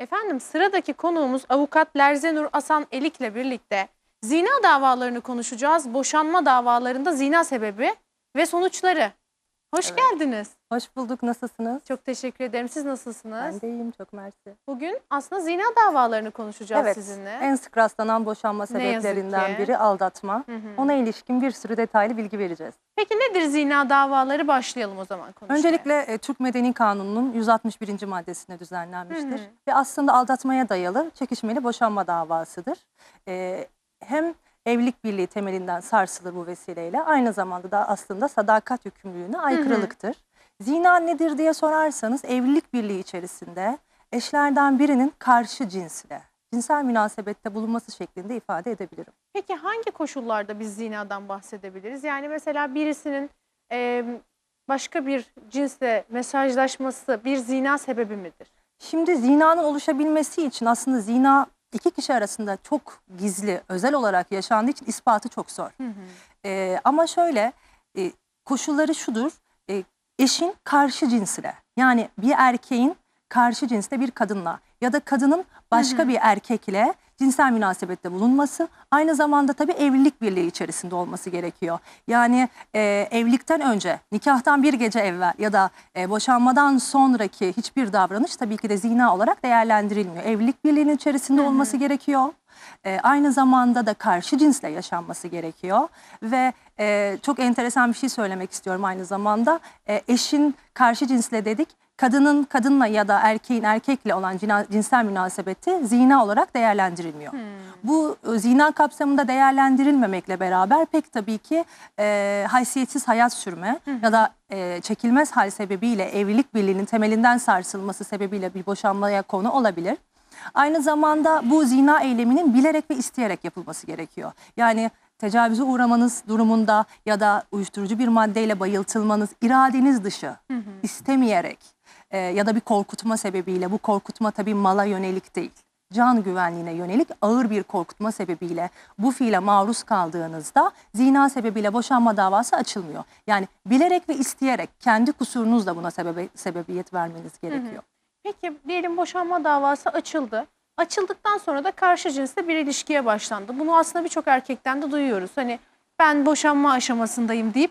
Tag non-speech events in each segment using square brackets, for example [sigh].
Efendim sıradaki konuğumuz avukat Lerzenur Asan Elik'le birlikte zina davalarını konuşacağız. Boşanma davalarında zina sebebi ve sonuçları. Hoş Evet. geldiniz. Hoş bulduk. Nasılsınız? Çok teşekkür ederim. Siz nasılsınız? Ben de iyiyim. Çok mersi. Bugün aslında zina davalarını konuşacağız Evet. sizinle. En sık rastlanan boşanma sebeplerinden biri aldatma. Hı hı. Ona ilişkin bir sürü detaylı bilgi vereceğiz. Peki nedir zina davaları? Başlayalım o zaman konuşmaya. Öncelikle e, Türk Medeni Kanunu'nun 161. maddesine düzenlenmiştir. Hı hı. Ve aslında aldatmaya dayalı çekişmeli boşanma davasıdır. E, hem evlilik birliği temelinden sarsılır bu vesileyle aynı zamanda da aslında sadakat yükümlülüğüne aykırılıktır. Zina nedir diye sorarsanız evlilik birliği içerisinde eşlerden birinin karşı cinsle cinsel münasebette bulunması şeklinde ifade edebilirim. Peki hangi koşullarda biz zinadan bahsedebiliriz? Yani mesela birisinin e, başka bir cinsle mesajlaşması bir zina sebebi midir? Şimdi zinanın oluşabilmesi için aslında zina iki kişi arasında çok gizli, özel olarak yaşandığı için ispatı çok zor. Hı hı. Ee, ama şöyle e, koşulları şudur, e, eşin karşı cinsle yani bir erkeğin karşı cinsle bir kadınla ya da kadının başka Hı hı. bir erkekle cinsel münasebette bulunması aynı zamanda tabii evlilik birliği içerisinde olması gerekiyor. Yani e, evlilikten önce nikahtan bir gece evvel ya da e, boşanmadan sonraki hiçbir davranış tabii ki de zina olarak değerlendirilmiyor. Evlilik birliğinin içerisinde Hı hı. olması gerekiyor. E, aynı zamanda da karşı cinsle yaşanması gerekiyor ve e, çok enteresan bir şey söylemek istiyorum aynı zamanda. E, eşin karşı cinsle dedik, kadının kadınla ya da erkeğin erkekle olan cina- cinsel münasebeti zina olarak değerlendirilmiyor. Hmm. Bu e, zina kapsamında değerlendirilmemekle beraber pek tabii ki e, haysiyetsiz hayat sürme hı. ya da e, çekilmez hal sebebiyle evlilik birliğinin temelinden sarsılması sebebiyle bir boşanmaya konu olabilir. Aynı zamanda bu zina eyleminin bilerek ve isteyerek yapılması gerekiyor. Yani tecavüze uğramanız durumunda ya da uyuşturucu bir maddeyle bayıltılmanız iradeniz dışı Hı hı. istemeyerek e, ya da bir korkutma sebebiyle bu korkutma tabii mala yönelik değil. Can güvenliğine yönelik ağır bir korkutma sebebiyle bu fiile maruz kaldığınızda zina sebebiyle boşanma davası açılmıyor. Yani bilerek ve isteyerek kendi kusurunuzla buna sebebe, sebebiyet vermeniz gerekiyor. Peki diyelim boşanma davası açıldı. Açıldıktan sonra da karşı cinsle bir ilişkiye başlandı. Bunu aslında birçok erkekten de duyuyoruz. Hani ben boşanma aşamasındayım deyip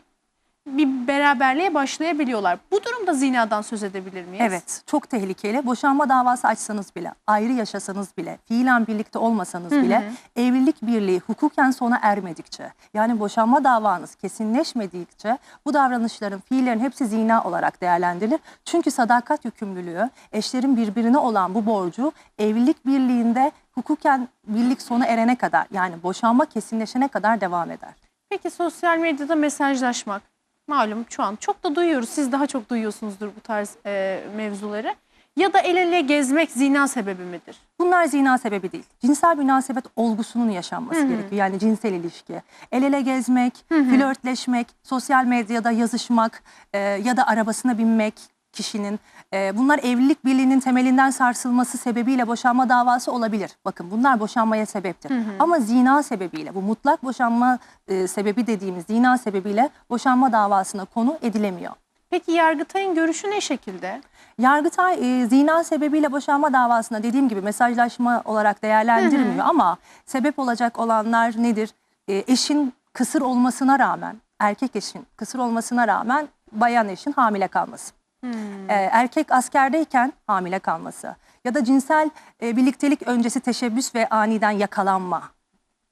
bir beraberliğe başlayabiliyorlar. Bu durumda zinadan söz edebilir miyiz? Evet, çok tehlikeli. Boşanma davası açsanız bile, ayrı yaşasanız bile, fiilen birlikte olmasanız Hı hı. bile evlilik birliği hukuken sona ermedikçe, yani boşanma davanız kesinleşmedikçe bu davranışların, fiillerin hepsi zina olarak değerlendirilir. Çünkü sadakat yükümlülüğü, eşlerin birbirine olan bu borcu evlilik birliğinde hukuken birlik sona erene kadar, yani boşanma kesinleşene kadar devam eder. Peki sosyal medyada mesajlaşmak malum şu an çok da duyuyoruz. Siz daha çok duyuyorsunuzdur bu tarz e, mevzuları. Ya da el ele gezmek zina sebebi midir? Bunlar zina sebebi değil. Cinsel münasebet olgusunun yaşanması Hı hı. gerekiyor. Yani cinsel ilişki. El ele gezmek, Hı hı. flörtleşmek, sosyal medyada yazışmak e, ya da arabasına binmek kişinin. e, bunlar evlilik birliğinin temelinden sarsılması sebebiyle boşanma davası olabilir. Bakın bunlar boşanmaya sebeptir. Hı hı. Ama zina sebebiyle bu mutlak boşanma e, sebebi dediğimiz zina sebebiyle boşanma davasına konu edilemiyor. Peki Yargıtay'ın görüşü ne şekilde? Yargıtay e, zina sebebiyle boşanma davasında dediğim gibi mesajlaşma olarak değerlendirmiyor ama sebep olacak olanlar nedir? E, eşin kısır olmasına rağmen, erkek eşin kısır olmasına rağmen bayan eşin hamile kalması. Hmm. E, erkek askerdeyken hamile kalması ya da cinsel e, birliktelik öncesi teşebbüs ve aniden yakalanma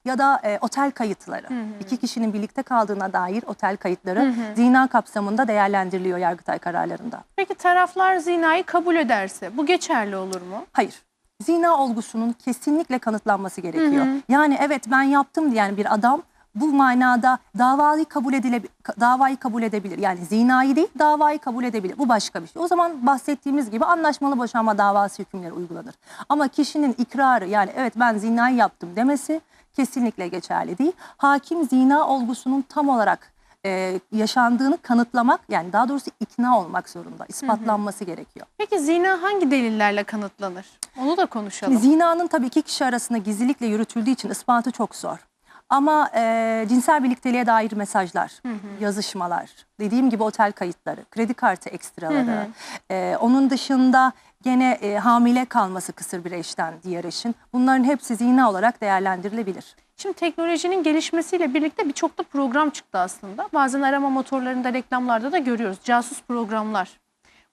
ya da e, otel kayıtları. Hı hı. İki kişinin birlikte kaldığına dair otel kayıtları Hı hı. zina kapsamında değerlendiriliyor Yargıtay kararlarında. Peki taraflar zinayı kabul ederse bu geçerli olur mu? Hayır. Zina olgusunun kesinlikle kanıtlanması gerekiyor. Hı hı. Yani evet ben yaptım diyen bir adam bu manada davayı kabul edile davayı kabul edebilir. Yani zinayı değil davayı kabul edebilir. Bu başka bir şey. O zaman bahsettiğimiz gibi anlaşmalı boşanma davası hükümleri uygulanır. Ama kişinin ikrarı yani evet ben zinayı yaptım demesi kesinlikle geçerli değil. Hakim zina olgusunun tam olarak e, yaşandığını kanıtlamak yani daha doğrusu ikna olmak zorunda. ispatlanması gerekiyor. Peki zina hangi delillerle kanıtlanır? Onu da konuşalım. Şimdi zinanın tabii iki kişi arasında gizlilikle yürütüldüğü için ispatı çok zor. Ama e, cinsel birlikteliğe dair mesajlar, Hı hı. yazışmalar, dediğim gibi otel kayıtları, kredi kartı ekstraları, Hı hı. e, onun dışında gene e, hamile kalması kısır bir eşten diğer eşin. Bunların hepsi zina olarak değerlendirilebilir. Şimdi teknolojinin gelişmesiyle birlikte birçok da program çıktı aslında. Bazen arama motorlarında, reklamlarda da görüyoruz. Casus programlar.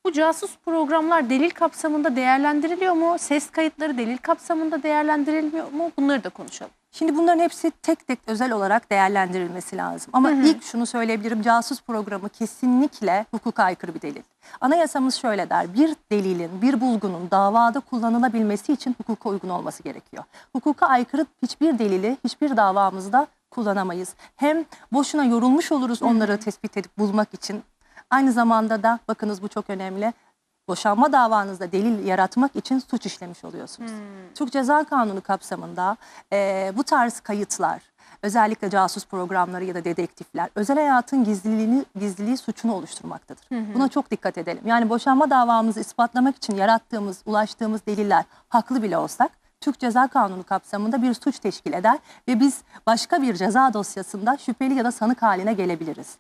Bu casus programlar delil kapsamında değerlendiriliyor mu? Ses kayıtları delil kapsamında değerlendirilmiyor mu? Bunları da konuşalım. Şimdi bunların hepsi tek tek özel olarak değerlendirilmesi lazım. Ama ilk şunu söyleyebilirim. Casus programı kesinlikle hukuka aykırı bir delil. Anayasamız şöyle der. Bir delilin, bir bulgunun davada kullanılabilmesi için hukuka uygun olması gerekiyor. Hukuka aykırı hiçbir delili hiçbir davamızda kullanamayız. Hem boşuna yorulmuş oluruz onları tespit edip bulmak için. Aynı zamanda da bakınız bu çok önemli. Boşanma davanızda delil yaratmak için suç işlemiş oluyorsunuz. Türk Ceza Kanunu kapsamında e, bu tarz kayıtlar, özellikle casus programları ya da dedektifler özel hayatın gizliliğini, gizliliği suçunu oluşturmaktadır. Buna çok dikkat edelim. Yani boşanma davamızı ispatlamak için yarattığımız, ulaştığımız deliller haklı bile olsak Türk Ceza Kanunu kapsamında bir suç teşkil eder ve biz başka bir ceza dosyasında şüpheli ya da sanık haline gelebiliriz.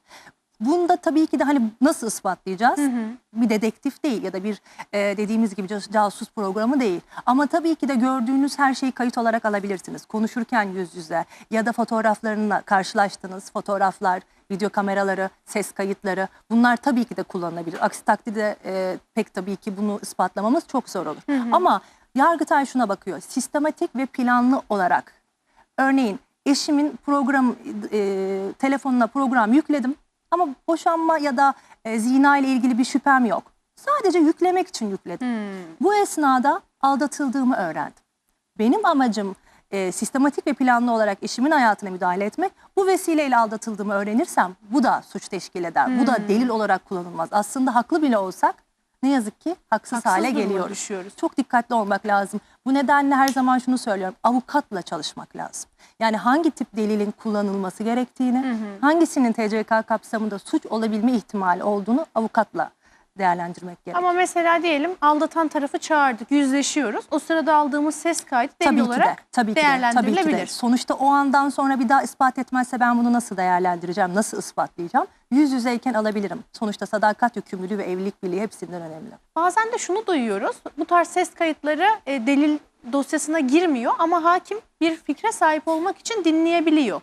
Bunda tabii ki de hani nasıl ispatlayacağız? Bir dedektif değil ya da bir e, dediğimiz gibi cas- casus programı değil. Ama tabii ki de gördüğünüz her şeyi kayıt olarak alabilirsiniz. Konuşurken yüz yüze ya da fotoğraflarınla karşılaştığınız fotoğraflar, video kameraları, ses kayıtları bunlar tabii ki de kullanılabilir. Aksi takdirde e, pek tabii ki bunu ispatlamamız çok zor olur. Ama Yargıtay şuna bakıyor. Sistematik ve planlı olarak Örneğin eşimin program e, telefonuna program yükledim ama boşanma ya da e, zina ile ilgili bir şüphem yok. Sadece yüklemek için yükledim. Bu esnada aldatıldığımı öğrendim. Benim amacım e, sistematik ve planlı olarak eşimin hayatına müdahale etmek. Bu vesileyle aldatıldığımı öğrenirsem bu da suç teşkil eder. Bu da delil olarak kullanılmaz. Aslında haklı bile olsak ne yazık ki haksız, Haksız hale geliyoruz. düşüyoruz. Çok dikkatli olmak lazım. Bu nedenle her zaman şunu söylüyorum. Avukatla çalışmak lazım. Yani hangi tip delilin kullanılması gerektiğini, hangisinin TCK kapsamında suç olabilme ihtimali olduğunu avukatla değerlendirmek gerekiyor. Ama mesela diyelim aldatan tarafı çağırdık, yüzleşiyoruz. O sırada aldığımız ses kaydı delil Tabii ki de, olarak tabii ki de, tabii ki de. değerlendirilebilir. Sonuçta o andan sonra bir daha ispat etmezse ben bunu nasıl değerlendireceğim, nasıl ispatlayacağım? Yüz yüzeyken alabilirim. Sonuçta sadakat yükümlülüğü ve evlilik birliği hepsinden önemli. Bazen de şunu duyuyoruz. Bu tarz ses kayıtları e, delil dosyasına girmiyor ama hakim bir fikre sahip olmak için dinleyebiliyor.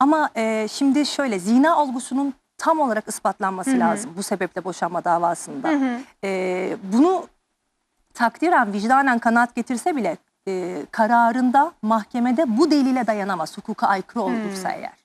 Ama e, şimdi şöyle zina olgusunun tam olarak ispatlanması lazım bu sebeple boşanma davasında. E, bunu takdiren vicdanen kanaat getirse bile e, kararında mahkemede bu delile dayanamaz hukuka aykırı olursa eğer.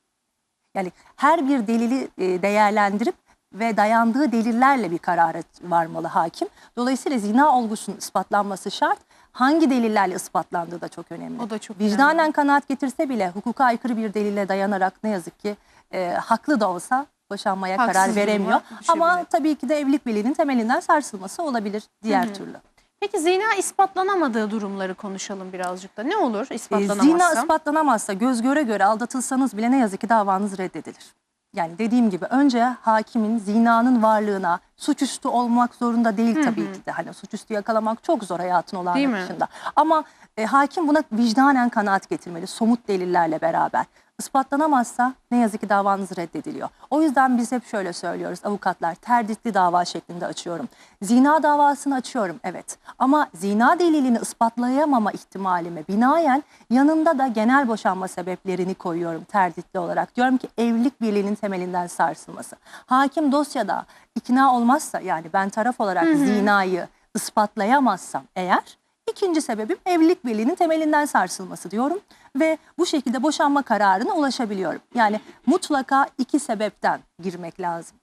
Yani her bir delili e, değerlendirip ve dayandığı delillerle bir karara varmalı hakim. Dolayısıyla zina olgusunun ispatlanması şart. Hangi delillerle ispatlandığı da çok önemli. O da çok Vicdanen önemli. kanaat getirse bile hukuka aykırı bir delile dayanarak ne yazık ki e, haklı da olsa boşanmaya Haksız karar veremiyor. düşebilir. Ama tabii ki de evlilik birliğinin temelinden sarsılması olabilir diğer türlü. Peki zina ispatlanamadığı durumları konuşalım birazcık da. Ne olur E, ispatlanamazsa? zina ispatlanamazsa göz göre göre aldatılsanız bile ne yazık ki davanız reddedilir. Yani dediğim gibi önce hakimin zinanın varlığına suçüstü olmak zorunda değil tabii ki de. Hani suçüstü yakalamak çok zor hayatın mi? dışında. Ama e, hakim buna vicdanen kanaat getirmeli somut delillerle beraber. Ispatlanamazsa ne yazık ki davanız reddediliyor. O yüzden biz hep şöyle söylüyoruz avukatlar terditli dava şeklinde açıyorum. Zina davasını açıyorum evet ama zina delilini ispatlayamama ihtimalime binaen yanında da genel boşanma sebeplerini koyuyorum terditli olarak. Diyorum ki evlilik birliğinin temelinden sarsılması. Hakim dosyada ikna olmazsa yani ben taraf olarak zinayı ispatlayamazsam eğer İkinci sebebim evlilik birliğinin temelinden sarsılması diyorum ve bu şekilde boşanma kararına ulaşabiliyorum. Yani mutlaka iki sebepten girmek lazım.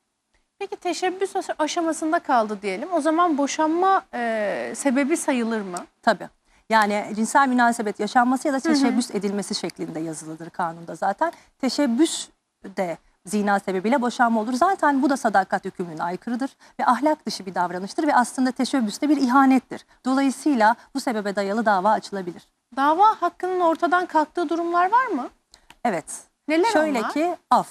Peki teşebbüs aş- aşamasında kaldı diyelim. O zaman boşanma e, sebebi sayılır mı? Tabii. Yani cinsel münasebet yaşanması ya da teşebbüs edilmesi şeklinde yazılıdır kanunda zaten. Teşebbüs de zina sebebiyle boşanma olur. Zaten bu da sadakat hükümlüğüne aykırıdır ve ahlak dışı bir davranıştır ve aslında teşebbüs de bir ihanettir. Dolayısıyla bu sebebe dayalı dava açılabilir. Dava hakkının ortadan kalktığı durumlar var mı? Evet. Neler Şöyle onlar? ki af.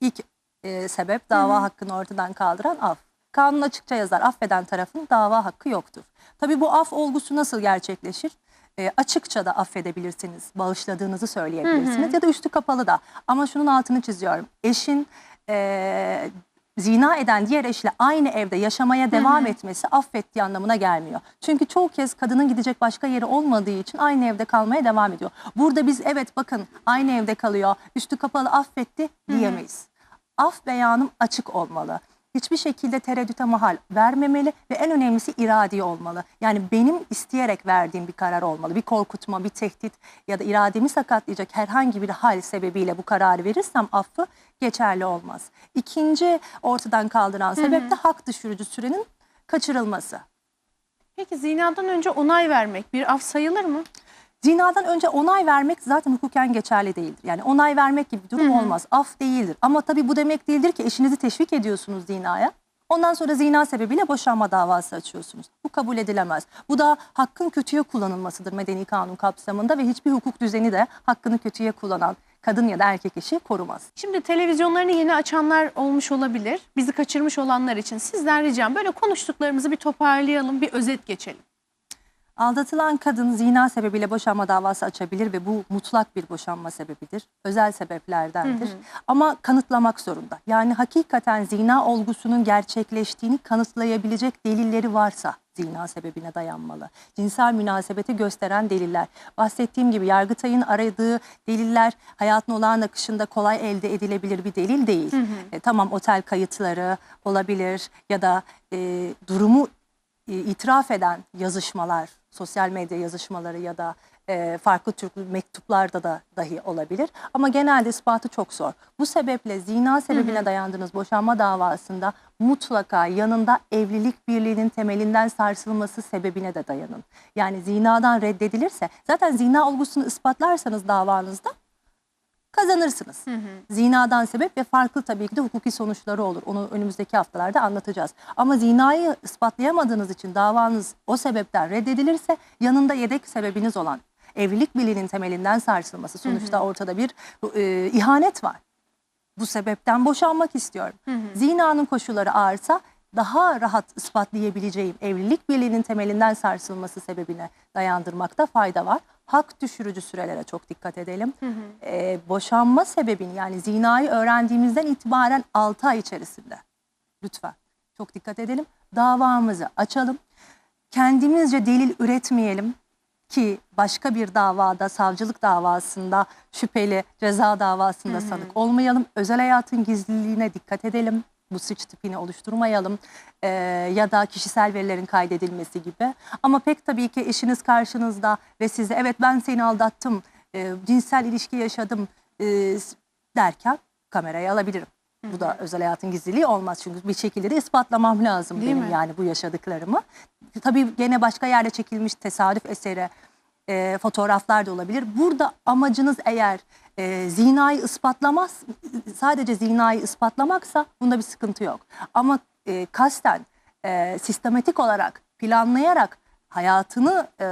İlk e, sebep dava hakkını ortadan kaldıran af. Kanun açıkça yazar affeden tarafın dava hakkı yoktur. Tabii bu af olgusu nasıl gerçekleşir? E, açıkça da affedebilirsiniz, bağışladığınızı söyleyebilirsiniz ya da üstü kapalı da. Ama şunun altını çiziyorum. Eşin e, zina eden diğer eşle aynı evde yaşamaya devam etmesi affettiği anlamına gelmiyor. Çünkü çoğu kez kadının gidecek başka yeri olmadığı için aynı evde kalmaya devam ediyor. Burada biz evet bakın aynı evde kalıyor, üstü kapalı affetti diyemeyiz. Af beyanım açık olmalı. Hiçbir şekilde tereddüte mahal vermemeli ve en önemlisi iradi olmalı. Yani benim isteyerek verdiğim bir karar olmalı. Bir korkutma, bir tehdit ya da irademi sakatlayacak herhangi bir hal sebebiyle bu kararı verirsem affı geçerli olmaz. İkinci ortadan kaldıran sebep de hak düşürücü sürenin kaçırılması. Peki zinadan önce onay vermek bir af sayılır mı? Zinadan önce onay vermek zaten hukuken geçerli değildir. Yani onay vermek gibi bir durum olmaz. Af değildir. Ama tabii bu demek değildir ki eşinizi teşvik ediyorsunuz zinaya. Ondan sonra zina sebebiyle boşanma davası açıyorsunuz. Bu kabul edilemez. Bu da hakkın kötüye kullanılmasıdır medeni kanun kapsamında ve hiçbir hukuk düzeni de hakkını kötüye kullanan kadın ya da erkek eşi korumaz. Şimdi televizyonlarını yeni açanlar olmuş olabilir. Bizi kaçırmış olanlar için sizden ricam böyle konuştuklarımızı bir toparlayalım, bir özet geçelim. Aldatılan kadın zina sebebiyle boşanma davası açabilir ve bu mutlak bir boşanma sebebidir. Özel sebeplerdendir. Ama kanıtlamak zorunda. Yani hakikaten zina olgusunun gerçekleştiğini kanıtlayabilecek delilleri varsa zina sebebine dayanmalı. Cinsel münasebeti gösteren deliller. Bahsettiğim gibi Yargıtay'ın aradığı deliller hayatın olağan akışında kolay elde edilebilir bir delil değil. E, tamam otel kayıtları olabilir ya da e, durumu itiraf eden yazışmalar, sosyal medya yazışmaları ya da e, farklı türlü mektuplarda da dahi olabilir. Ama genelde ispatı çok zor. Bu sebeple zina sebebine dayandığınız boşanma davasında mutlaka yanında evlilik birliğinin temelinden sarsılması sebebine de dayanın. Yani zinadan reddedilirse zaten zina olgusunu ispatlarsanız davanızda kazanırsınız. Zinadan sebep ve farklı tabii ki de hukuki sonuçları olur. Onu önümüzdeki haftalarda anlatacağız. Ama zinayı ispatlayamadığınız için davanız o sebepten reddedilirse yanında yedek sebebiniz olan evlilik birliğinin temelinden sarsılması sonuçta ortada bir e, ihanet var. Bu sebepten boşanmak istiyorum. Zinanın koşulları ağırsa daha rahat ispatlayabileceğim evlilik birliğinin temelinden sarsılması sebebine dayandırmakta fayda var. Hak düşürücü sürelere çok dikkat edelim. Ee, boşanma sebebini yani zinayı öğrendiğimizden itibaren 6 ay içerisinde lütfen çok dikkat edelim. Davamızı açalım. Kendimizce delil üretmeyelim ki başka bir davada, savcılık davasında şüpheli, ceza davasında sanık olmayalım. Özel hayatın gizliliğine dikkat edelim. Bu suç tipini oluşturmayalım Ee, ya da kişisel verilerin kaydedilmesi gibi. Ama pek tabii ki eşiniz karşınızda ve size evet ben seni aldattım, e, cinsel ilişki yaşadım e, derken kamerayı alabilirim. Bu da özel hayatın gizliliği olmaz çünkü bir şekilde de ispatlamam lazım Değil benim mi? yani bu yaşadıklarımı. Tabii gene başka yerde çekilmiş tesadüf eseri e, fotoğraflar da olabilir. Burada amacınız eğer e, zinayı ispatlamaz, sadece zinayı ispatlamaksa bunda bir sıkıntı yok. Ama e, kasten, e, sistematik olarak, planlayarak hayatını e,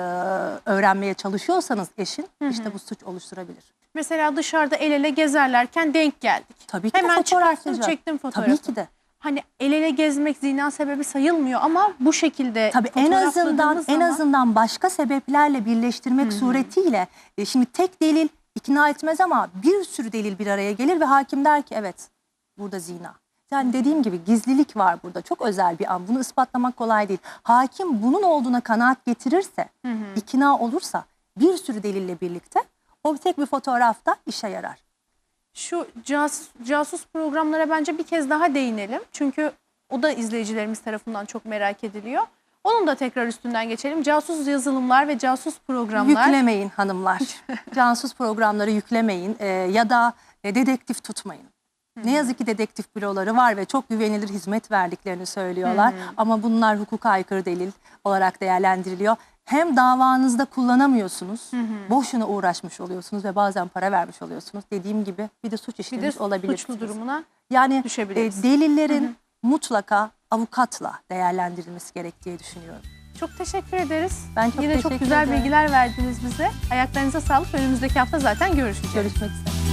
öğrenmeye çalışıyorsanız eşin işte bu suç oluşturabilir. Mesela dışarıda el ele gezerlerken denk geldik. Tabii ki Hemen de fotoğraf çıkarttım, rica- çektim fotoğrafı. Tabii ki de. Hani el ele gezmek zina sebebi sayılmıyor ama bu şekilde Tabii en azından fotoğrafladığımız en zaman- azından başka sebeplerle birleştirmek suretiyle e, şimdi tek delil ikna etmez ama bir sürü delil bir araya gelir ve hakim der ki evet burada zina. Yani dediğim gibi gizlilik var burada. Çok özel bir an. Bunu ispatlamak kolay değil. Hakim bunun olduğuna kanaat getirirse, ikna olursa bir sürü delille birlikte o tek bir fotoğrafta işe yarar. Şu cas, casus programlara bence bir kez daha değinelim. Çünkü o da izleyicilerimiz tarafından çok merak ediliyor. Onun da tekrar üstünden geçelim. Casus yazılımlar ve casus programlar. Yüklemeyin hanımlar. [laughs] Casus programları yüklemeyin e, ya da e, dedektif tutmayın. Ne yazık ki dedektif büroları var ve çok güvenilir hizmet verdiklerini söylüyorlar. Ama bunlar hukuka aykırı delil olarak değerlendiriliyor. Hem davanızda kullanamıyorsunuz, boşuna uğraşmış oluyorsunuz ve bazen para vermiş oluyorsunuz. Dediğim gibi bir de suç bir işlemiş de olabilirsiniz. suçlu durumuna. Yani e, delillerin mutlaka avukatla değerlendirilmesi gerektiği düşünüyorum. Çok teşekkür ederiz. Ben çok Yine çok güzel ederim. bilgiler verdiniz bize. Ayaklarınıza sağlık. Önümüzdeki hafta zaten görüşeceğiz. Görüşmek üzere.